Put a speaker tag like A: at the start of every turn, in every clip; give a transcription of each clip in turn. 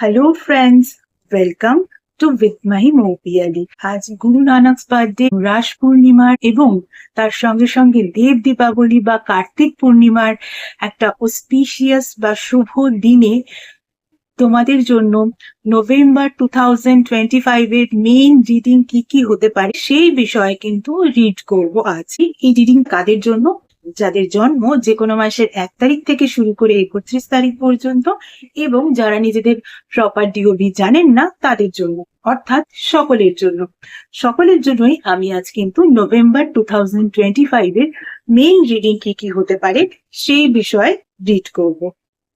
A: Hello friends welcome to with my Moupiyali আজ Guru Nanak birthday রাস পূর্ণিমার এবং তার সঙ্গে সঙ্গে দেব দীপাবলি বা কার্তিক পূর্ণিমার একটা অস্পিশিয়াস বা শুভ দিনে তোমাদের জন্য November two thousand twenty five এর মেইন রিডিং কি কি হতে পারে সেই বিষয়ে কিন্তু রিড করব আজ। এই রিডিং কাদের জন্য? যাদের জন্ম যে কোনো মাসের এক তারিখ থেকে শুরু করে একত্রিশ তারিখ পর্যন্ত এবং যারা নিজেদের প্রপার ডিওবি জানেন না, তাদের জন্য, অর্থাৎ সকলের জন্য। সকলের জন্যই আমি আজ কিন্তু November two thousand twenty five এর মেইন রিডিং কি কি হতে পারে, সেই বিষয়ে রিড করব।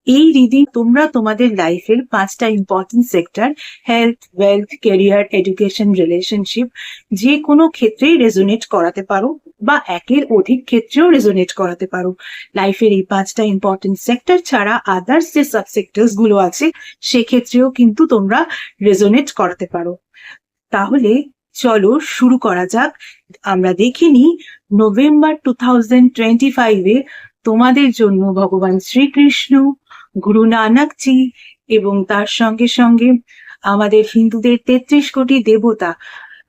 A: এই রিডিং তোমরা তোমাদের লাইফের পাঁচটা important sector health wealth career education relationship যে কোনো ক্ষেত্রেই রেজোনেট করাতে পারো বা একের অধিক ক্ষেত্রেও রেজোনেট করাতে পারো। লাইফের এই পাঁচটা ইম্পর্টেন্ট সেক্টর ছাড়া আদার্স যে সাবসেক্টরসগুলো আছে, সেক্ষেত্রেও কিন্তু তোমরা রেজোনেট করাতে পারো। তাহলে চলো শুরু করা যাক। আমরা দেখিনি নভেম্বর টু থাউজেন্ড টোয়েন্টি ফাইভে তোমাদের জন্য ভগবান শ্রীকৃষ্ণ গুরু নানকজি এবং তার সঙ্গে সঙ্গে আমাদের হিন্দুদের তেত্রিশ কোটি দেবতা,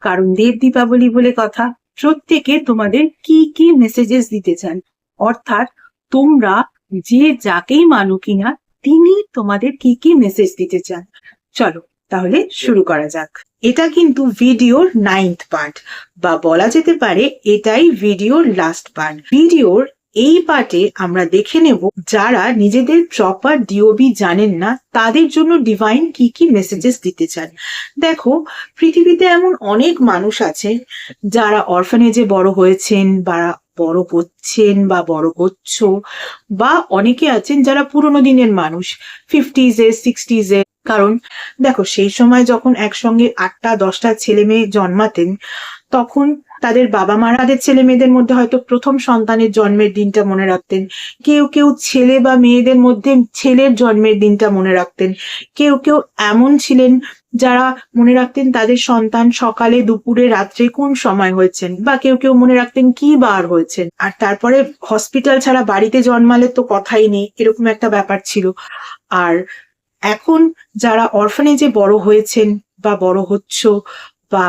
A: কারণ দেব দীপাবলি বলে কথা, প্রত্যেকে তোমাদের কি কি মেসেজেস দিতে চান? অর্থাৎ তোমরা যে যাকেই মানো কিনা, তিনি তোমাদের কি কি মেসেজ দিতে চান? চলো তাহলে শুরু করা যাক। এটা কিন্তু ভিডিওর নাইন্থ পার্ট বা বলা যেতে পারে এটাই ভিডিওর লাস্ট পার্ট ভিডিওর এই পার্টে আমরা দেখে নেব যারা নিজেদের প্রপার ডিওবি জানেন না, তাদের জন্য ডিভাইন কি কি মেসেজেস দিতে চান। দেখো, পৃথিবীতে এমন অনেক মানুষ আছে যারা অরফানেজে বড় হয়েছেন বা বড় করছেন বা বড় হচ্ছ, বা অনেকে আছেন যারা পুরোনো দিনের মানুষ ফিফটিজে সিক্সটিজে কারণ, দেখো, সেই সময় যখন একসঙ্গে আটটা, দশটা ছেলে মেয়ে জন্মাতেন তখন তাদের বাবা মারা তাদের ছেলে মেয়েদের মধ্যে হয়তো প্রথম সন্তানের জন্মের দিনটা মনে রাখতেন। কেউ কেউ ছেলে বা মেয়েদের মধ্যে ছেলের জন্মের দিনটা মনে রাখতেন। কেউ কেউ এমন ছিলেন যারা মনে রাখতেন তাদের সন্তান সকালে, দুপুরে, রাত্রে কোন সময় হয়েছেন বা কেউ কেউ মনে রাখতেন কি বার হয়েছেন। আর তারপরে হসপিটাল ছাড়া বাড়িতে জন্মালে তো কথাই নেই, এরকম একটা ব্যাপার ছিল। আর এখন যারা অরফানেজে বড় হয়েছেন বা বড় হচ্ছ বা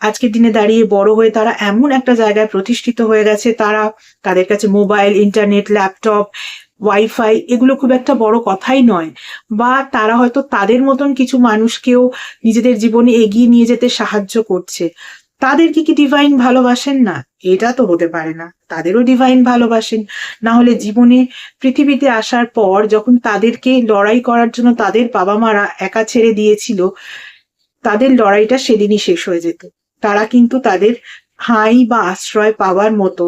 A: আজকের দিনে দাঁড়িয়ে বড় হয়ে তারা এমন একটা জায়গায় প্রতিষ্ঠিত হয়ে গেছে, তারা তাদের কাছে মোবাইল, ইন্টারনেট, ল্যাপটপ, ওয়াইফাই এগুলো খুব একটা বড় কথাই নয়। বা তারা হয়তো তাদের মতন কিছু মানুষকেও নিজেদের জীবনে এগিয়ে নিয়ে যেতে সাহায্য করছে। তাদের কি কি ডিভাইন ভালোবাসেন না? এটা তো হতে পারে না। তাদেরও ডিভাইন ভালোবাসেন। না হলে জীবনে পৃথিবীতে আসার পর যখন তাদেরকে লড়াই করার জন্য তাদের বাবা মারা একা ছেড়ে দিয়েছিল, তাদের লড়াইটা সেদিনই শেষ হয়ে যেত। তারা কিন্তু তাদের হাই বা আশ্রয় পাওয়ার মতো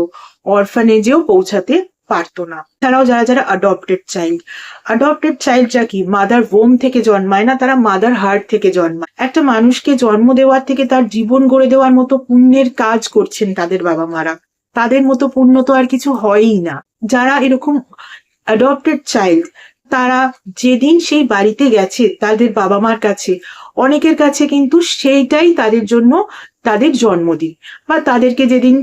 A: অরফানেজেও পৌঁছাতে পারতো না। তারাও যারা যারা অ্যাডপ্টেড চাইল্ড অ্যাডপ্টেড চাইল্ডরা কি? মাদার বোম থেকে জন্মায় না, তারা মাদার হার্ট থেকে জন্মায়। একটা মানুষকে জন্ম দেওয়ার থেকে তার জীবন গড়ে দেওয়ার মতো পুণ্যের কাজ করছেন তাদের বাবা মারা তাদের মতো পুণ্য তো আর কিছু হয়ই না। যারা এরকম অ্যাডপ্টেড চাইল্ড তারা যেদিন সেই বাড়িতে গেছে তাদের বাবা মার কাছে, অনেকের কাছে কিন্তু সেইটাই তাদের জন্য তাদের জন্মদিন বা তাদেরকে যেদিন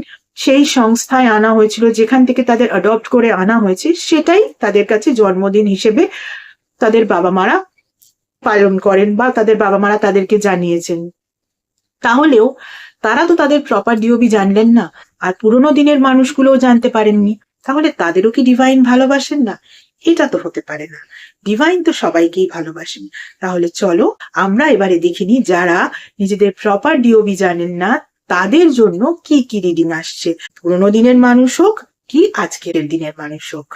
A: সেই সংস্থায় আনা হয়েছিল, যেখান থেকে তাদের অ্যাডপ্ট করে আনা হয়েছে, সেটাই তাদের কাছে জন্মদিন হিসেবে তাদের বাবা মারা পালন করেন বা তাদের বাবা মারা তাদেরকে জানিয়েছেন। তাহলেও তারা তো তাদের প্রপার ডিওবি জানলেন না, আর পুরোনো দিনের মানুষগুলোও জানতে পারেননি। তাহলে তাদেরও কি ডিভাইন ভালোবাসেন না? এটা তো হতে পারে না। ডিভাইন তো সবাইকেই ভালোবাসেন তাহলে চলো, আমরা এবারে দেখিনি যারা নিজেদের প্রপার ডিওবি জানেন না, তাদের জন্য কি কি রিডিং আসছে। পুরোনো দিনের মানুষ হোক, কি আজকের দিনের মানুষ হোক।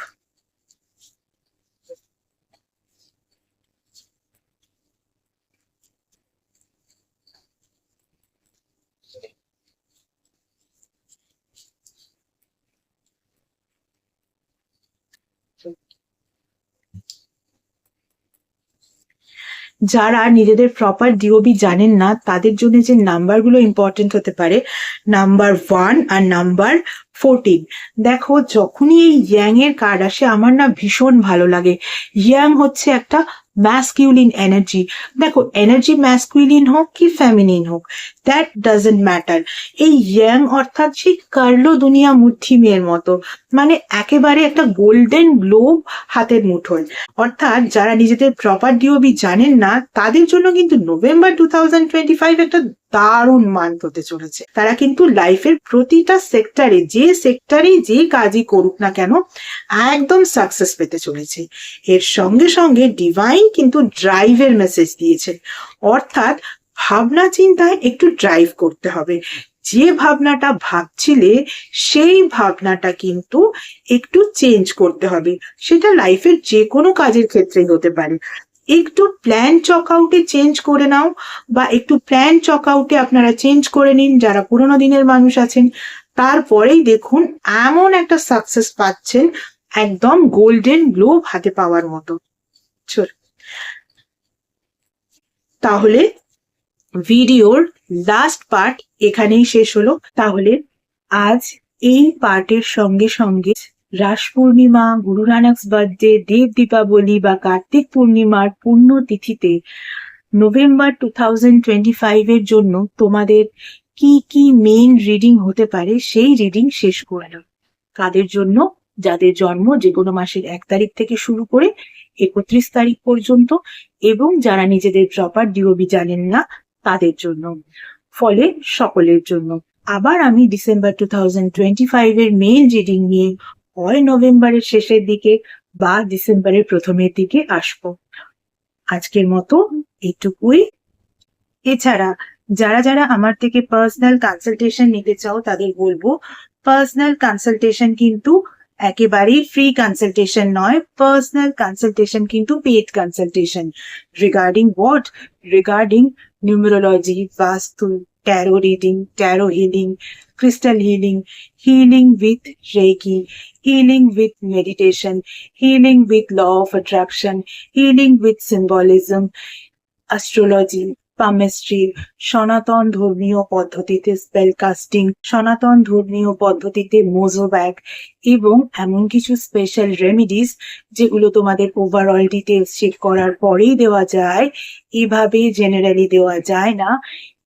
A: যারা নিজেদের প্রপার ডিওবি জানেন না, তাদের জন্য যে নাম্বারগুলো ইম্পর্টেন্ট হতে পারে নাম্বার ওয়ান আর নাম্বার ফোরটিন দেখো, যখনই এই ইয়াং এর কার্ড আসে, আমার না ভীষণ ভালো লাগে। ইয়াং হচ্ছে একটা ম্যাসকিউলিন এনার্জি দেখো এনার্জি masculine হোক কি feminine হোক দ্যাট ডাজেন্ট ম্যাটার এই ইয়াং অর্থাৎ সেই কার্লো দুনিয়া মুঠি মেয়ের মতো। মানে একেবারে একটা গোল্ডেন গ্লোব হাতের মুঠোয়। অর্থাৎ যারা নিজেদের প্রপার ডিওবি জানেন না, তাদের জন্য কিন্তু November two thousand twenty five একটা দারুণ মান্থ হতে চলেছে। তারা কিন্তু লাইফের প্রতিটা সেক্টরে যে সেক্টরে যে কাজই করুক না কেন, একদম সাকসেস পেতে চলেছে। এর সঙ্গে সঙ্গে ডিভাইন কিন্তু ড্রাইভের মেসেজ দিয়েছে। অর্থাৎ ভাবনা চিন্তায় একটু ড্রাইভ করতে হবে। যে ভাবনাটা ভাবছিলে, সেই ভাবনাটা কিন্তু একটু চেঞ্জ করতে হবে। সেটা লাইফের যে কোনো কাজের ক্ষেত্রেই হতে পারে। একটু প্ল্যান চক আউটে চেঞ্জ করে নাও বা একটু প্ল্যান চক আউটে আপনারা চেঞ্জ করে নিন যারা পুরোনো দিনের মানুষ আছেন। তারপরেই দেখুন এমন একটা সাকসেস পাচ্ছেন একদম গোল্ডেন গ্লোব হাতে পাওয়ার মতো। তাহলে ভিডিওর লাস্ট পার্ট এখানেই শেষ হলো। তাহলে আজ এই পার্টের সঙ্গে সঙ্গে রাস পূর্ণিমা, গুরু নানকস বার্থডে দেব দীপাবলি বা কার্তিক পূর্ণিমার পূর্ণ তিথিতে নভেম্বর টু থাউজেন্ড টোয়েন্টি ফাইভের জন্য তোমাদের কি কি মেইন রিডিং হতে পারে সেই রিডিং শেষ করলাম কাদের জন্য? যাদের জন্ম যে কোনো মাসের এক তারিখ থেকে শুরু করে একত্রিশ তারিখ পর্যন্ত এবং যারা নিজেদের প্রপার ডিওবি জানেন না, তাদের জন্য। ফলে সকলের জন্য। আবার আমি December two thousand twenty five এর মেইন রিডিং নিয়ে হয় নভেম্বরের শেষের দিকে বা ডিসেম্বরের প্রথমের দিকে আসব। আজকের মতো এইটুকুই। এছাড়া যারা যারা আমার থেকে পার্সোনাল কনসালটেশন নিতে চাও, তাদের বলব পার্সোনাল কনসালটেশন কিন্তু একেবারেই ফ্রি কনসালটেশন নয়। পার্সোনাল কনসালটেশন কিন্তু paid consultation regarding what regarding numerology Vastu tarot reading tarot healing crystal healing, healing with Reiki, healing with meditation, healing with law of attraction, healing with symbolism, astrology, palmistry সনাতন ধর্মীয় পদ্ধতিতে spell casting সনাতন ধর্মীয় পদ্ধতিতে Mojo bag এবং এমন কিছু special remedies যেগুলো তোমাদের ওভারঅল ডিটেলস চেক করার পরেই দেওয়া যায় এভাবে জেনারেলি দেওয়া যায় না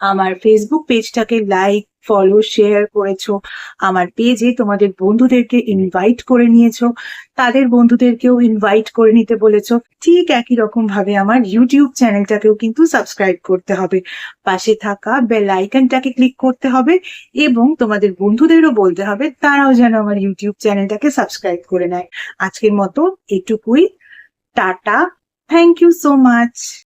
A: আমার ফেসবুক পেজটাকে লাইক ফলো শেয়ার করেছ। আমার পেজে তোমাদের বন্ধুদেরকে ইনভাইট করে নিয়েছো। তাদের বন্ধুদেরকেও ইনভাইট করে নিতে বলেছ। ঠিক একই রকম ভাবে আমার ইউটিউব চ্যানেলটাকেও কিন্তু সাবস্ক্রাইব করতে হবে। পাশে থাকা বেল আইকনটাকে ক্লিক করতে হবে এবং তোমাদের বন্ধুদেরও বলতে হবে, তারাও যেন আমার ইউটিউব চ্যানেলটাকে সাবস্ক্রাইব করে নেয়। আজকের মতো এটুকুই। Tata. Thank you so much